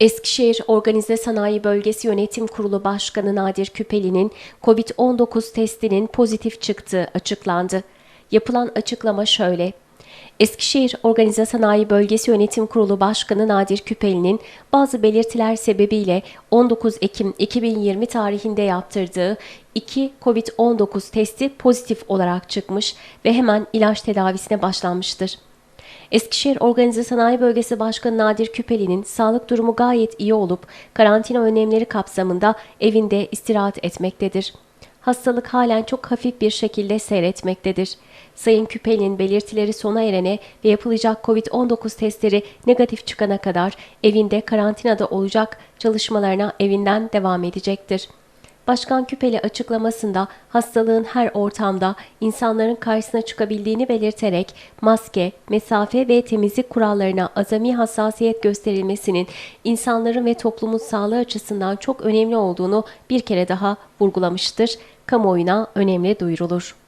Eskişehir Organize Sanayi Bölgesi Yönetim Kurulu Başkanı Nadir Küpeli'nin COVID-19 testinin pozitif çıktığı açıklandı. Yapılan açıklama şöyle. Eskişehir Organize Sanayi Bölgesi Yönetim Kurulu Başkanı Nadir Küpeli'nin bazı belirtiler sebebiyle 19 Ekim 2020 tarihinde yaptırdığı 2 COVID-19 testi pozitif olarak çıkmış ve hemen ilaç tedavisine başlanmıştır. Eskişehir Organize Sanayi Bölgesi Başkanı Nadir Küpeli'nin sağlık durumu gayet iyi olup karantina önlemleri kapsamında evinde istirahat etmektedir. Hastalık halen çok hafif bir şekilde seyretmektedir. Sayın Küpeli'nin belirtileri sona erene ve yapılacak COVID-19 testleri negatif çıkana kadar evinde karantinada olacak çalışmalarına evinden devam edecektir. Başkan Küpeli açıklamasında hastalığın her ortamda insanların karşısına çıkabildiğini belirterek maske, mesafe ve temizlik kurallarına azami hassasiyet gösterilmesinin insanların ve toplumun sağlığı açısından çok önemli olduğunu bir kere daha vurgulamıştır. Kamuoyuna önemli duyurulur.